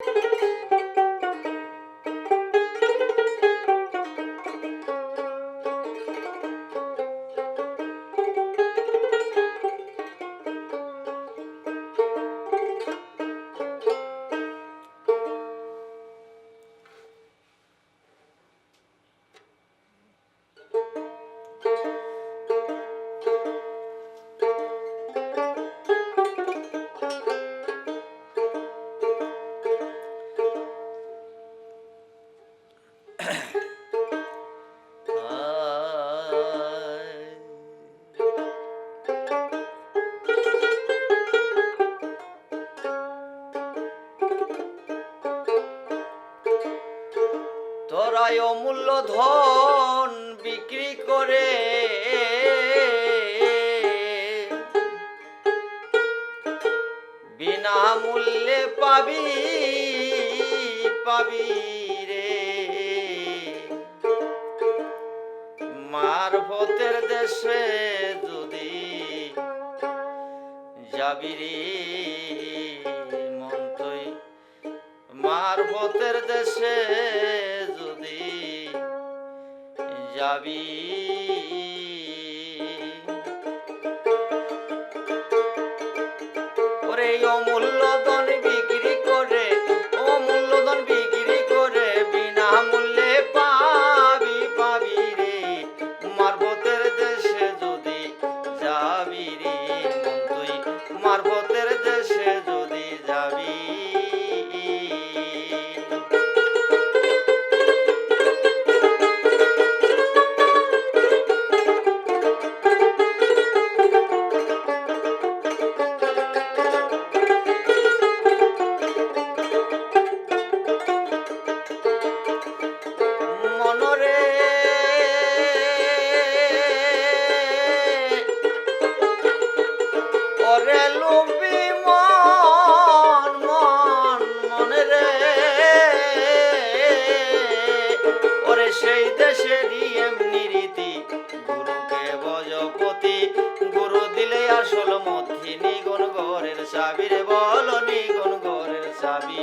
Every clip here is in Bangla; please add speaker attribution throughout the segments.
Speaker 1: Thank you. অমূল্য ধন বিক্রি করে। বিনামূল্যে পাবি পাবি রে। মারফতের দেশে যদি যাবি রে মন্তই মারফতের দেশে যাবি? ওরে ওম চাবি রে বলনি কোন ঘরের চাবি?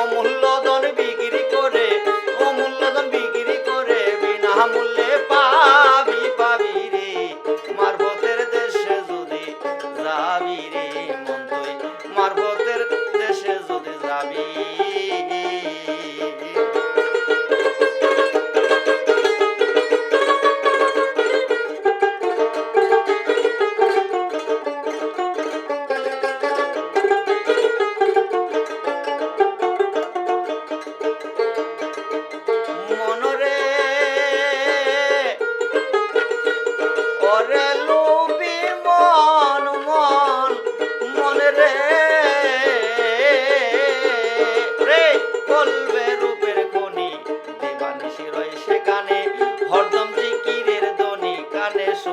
Speaker 1: অমূল্য ধন বিক্রি করে অমূল্য ধন বিক্রি করে পাবি পাবি রে। মারবতের দেশে যদি যাবি রে।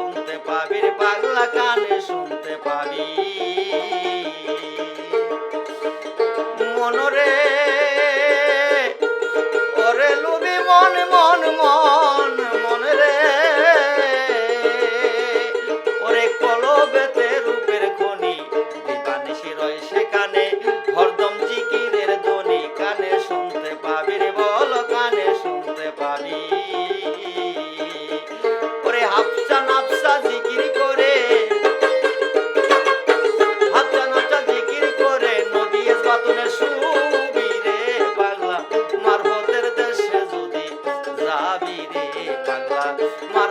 Speaker 1: শুনতে পাবির পাগলা কানে শুনতে পাগলা মার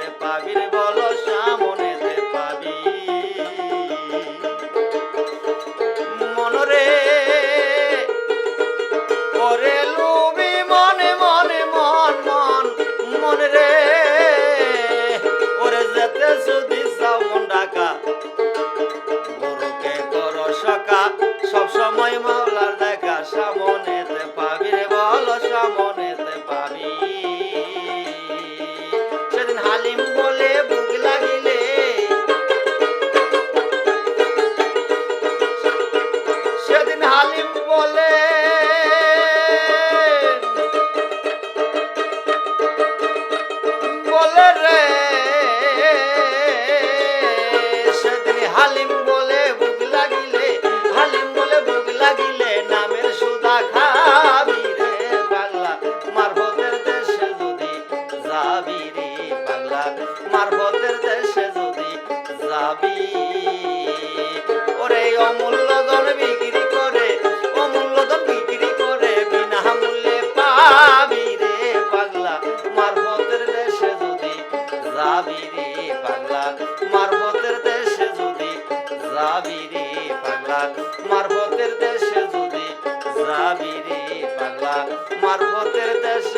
Speaker 1: সামনেতে বল সামনে বলে রে। রে পাগলা মারফতের দেশে।